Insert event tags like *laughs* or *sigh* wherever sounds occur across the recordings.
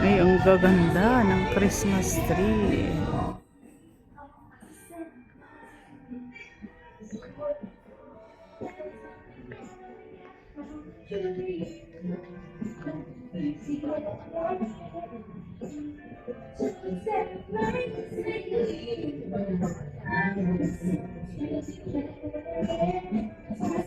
Ay, ang gaganda ng Christmas tree. Ganda.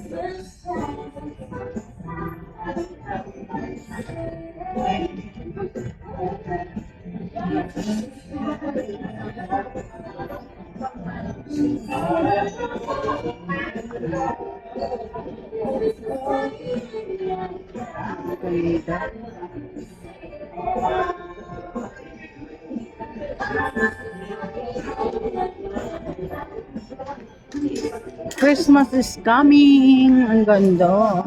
Christmas is coming. Ang ganda.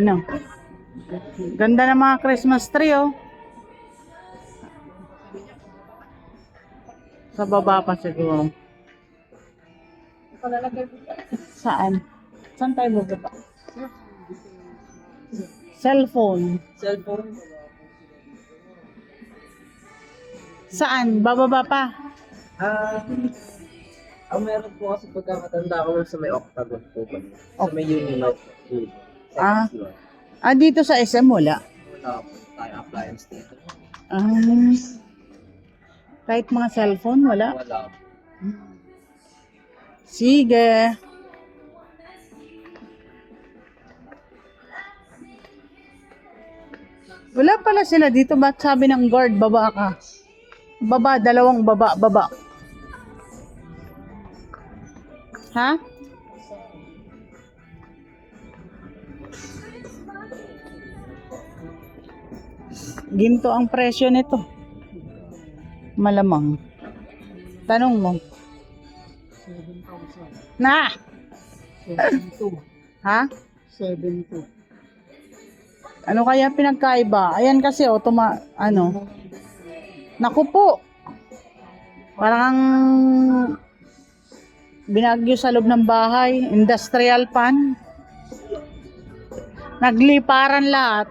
Ano? Ganda ng mga Christmas tree, oh. Sa baba pa siguro. Saan? Saan tayo bababa? Cellphone. Cellphone. Saan? Bababa pa. Ah, ang meron po kasi pagkakatanda ko sa may octagon po ba? Sa may Unimart po. Ah. Ah, dito sa SM wala. Wala po tayo appliance dito. Ah. kahit mga cellphone, wala. Wala. Sige. Wala pala sila dito. Ba't sabi ng guard, baba ka? Baba, dalawang baba, baba. Ha? Ginto ang presyo nito. Malamang. Tanong mo. Na! 72. Ha? 72. Ano kaya pinagkaiba? Ayan kasi automa ano. Naku po. Parang binagyo sa loob ng bahay, industrial pan. Nagliparan lahat.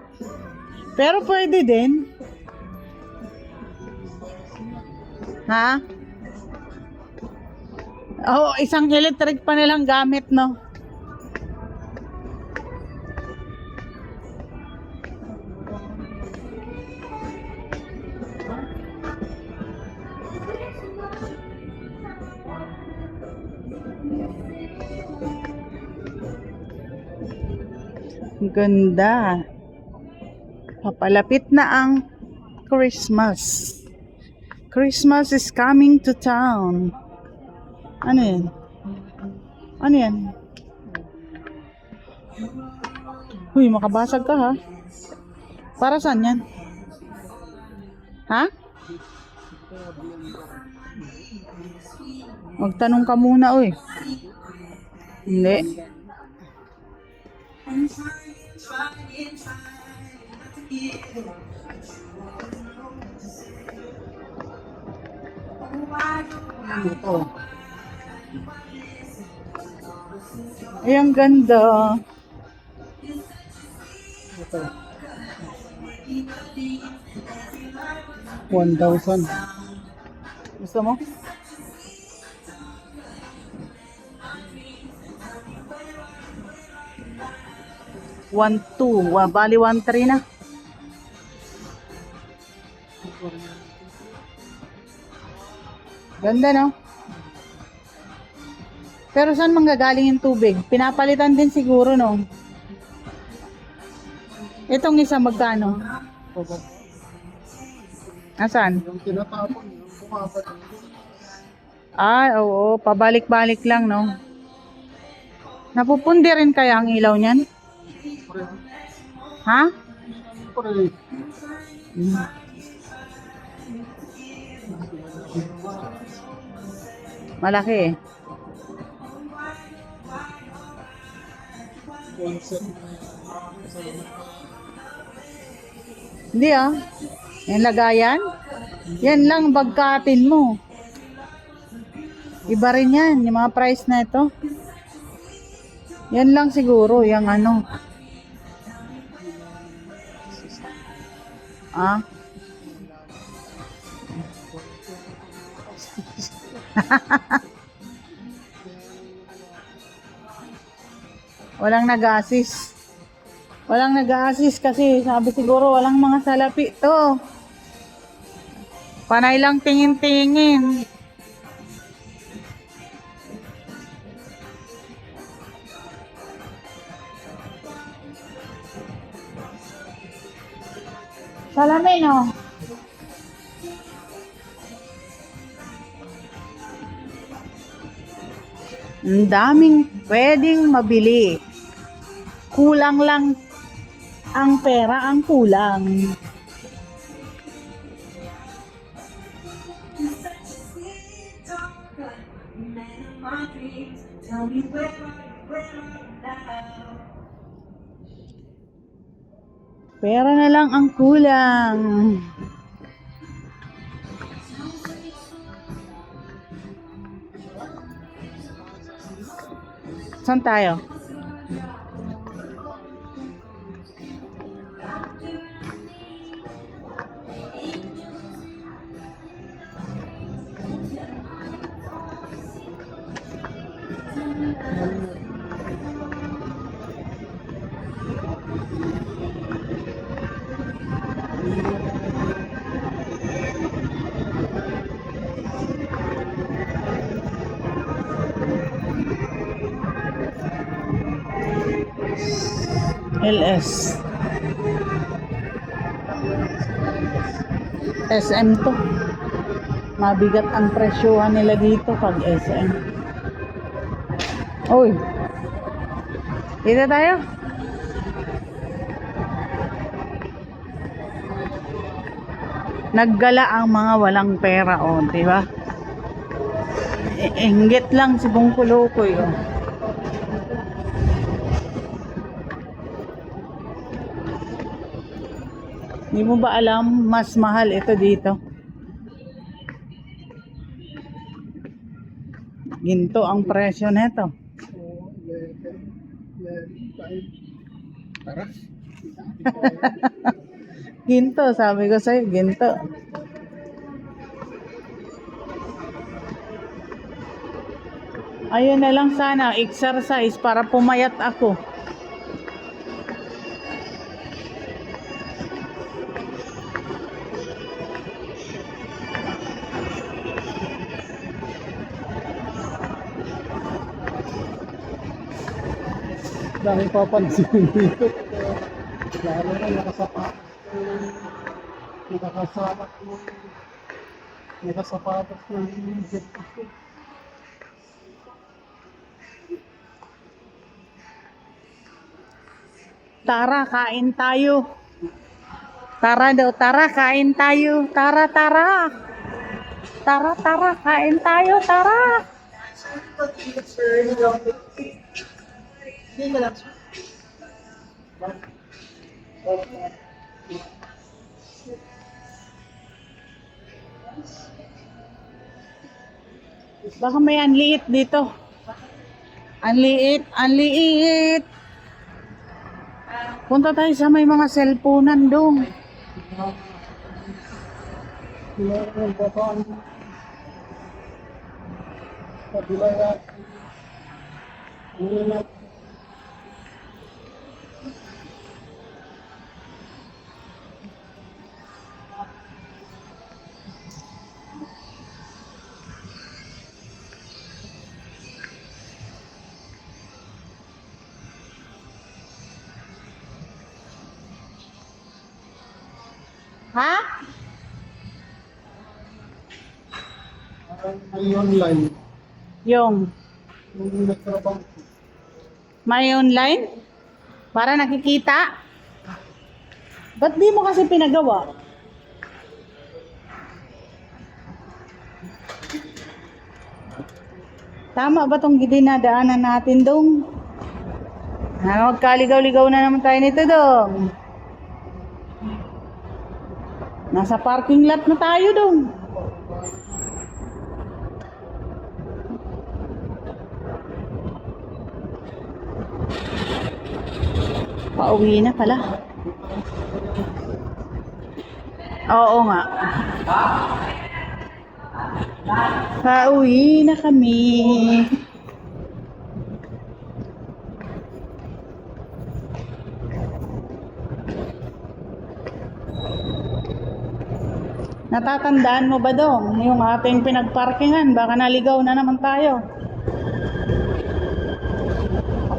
Pero pwede din. Ha? Oh, isang electric pa nilang gamit, no? Ganda. Papalapit na ang Christmas. Christmas is coming to town. Ano yan? Ano yan? Uy, makabasag ka ha. Para saan yan? Ha? Magtanong ka muna, uy. Hindi. Ito. Ay, ang ganda. Ito. 1,000. Gusto mo? One two, bali one three na. Ganda no? Pero saan manggagaling yung tubig? Pinapalitan din siguro no? Itong isa magkano? Asan? Yung tinatapon, yung bumabalik. Ah, oo. Pabalik-balik lang, no? Napupundi rin kaya ang ilaw niyan? Ha? Siyempre, Malaki eh. Hindi ah. Yan lagayan. Yan lang bagkatin mo. Iba rin yan, yung mga price na ito. Yan lang siguro, yung ano. Ah? *laughs* Walang nag-assist. Walang nag-assist kasi sabi siguro walang mga salapi to. Panay lang tingin-tingin. Salamin oh. Ang daming pwedeng mabili. Kulang lang ang pera ang kulang. Pera na lang ang kulang. Saan tayo? LS. SM to. Mabigat ang presyohan nila dito pag SM. Uy. Dito tayo. Naggala ang mga walang pera, oh, di ba? Inggit lang si Bungkulokoy, oh. Hindi mo ba alam, mas mahal ito dito? Ginto ang presyo nito. *laughs* Ginto, sabi ko sa'yo, ginto. Ayun na lang sana, exercise para pumayat ako. Dahil papansin dito. Lalo na nakasapa. Nakakasapat mo. Nakasapatos na yung jet ko. Tara, kain tayo. Tara daw, tara, kain tayo. Tara, tara. Tara, tara, kain tayo, tara. Baka may anliit dito. Anliit, anliit. Punta tayo sa may mga cellphone doon. Meron pa Ha? ay online. Yung Nung nagtrabaho ko. may online? Para nakikita? Ba't di mo kasi pinagawa? Tama ba tong dinadaanan natin dong? Ah, magkaligaw-ligaw na naman tayo nito dong. Nasa parking lot na tayo dong. Pauwi na pala. Oo nga. Pauwi na kami. Natatandaan mo ba dong yung ating pinagparkingan? Baka naligaw na naman tayo.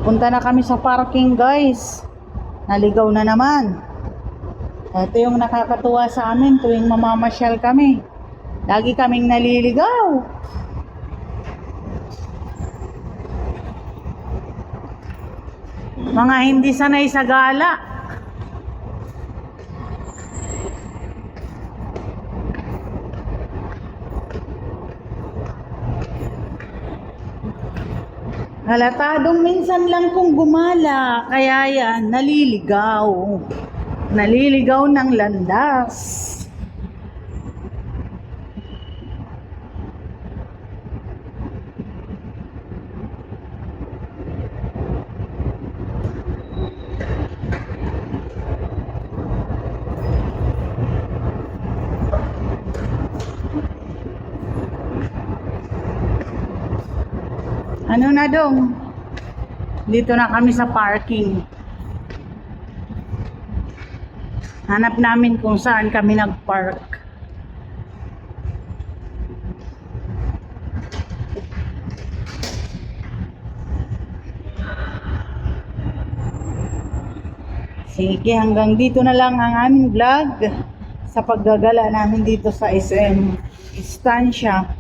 Punta na kami sa parking guys. Naligaw na naman. Ito yung nakakatuwa sa amin tuwing mamamasyal kami. Lagi kaming naliligaw. Mga hindi sanay sa gala. Halatadong minsan lang kung gumala, kaya yan, naliligaw. Naliligaw ng landas. Ano na dong? Dito na kami sa parking. Hanap namin kung saan kami nag-park. Sige, hanggang dito na lang ang aming vlog sa paggagala namin dito sa SM Estancia.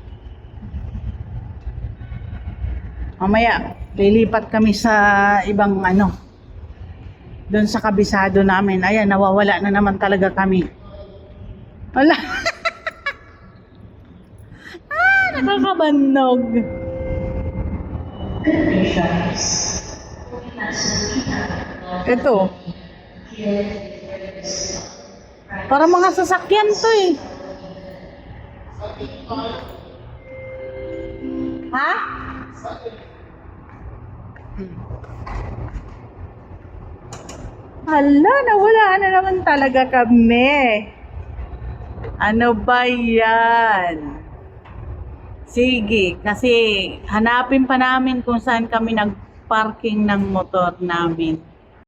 Mamaya, lilipat kami sa ibang ano, doon sa kabisado namin. Ayan, nawawala na naman talaga kami. Wala. *laughs* ah, nakakabanog. Ito. Para mga sasakyan to eh. Ha? Hala, nawala na naman talaga kami. Ano ba yan? Sige, kasi hanapin pa namin kung saan kami nag-parking ng motor namin.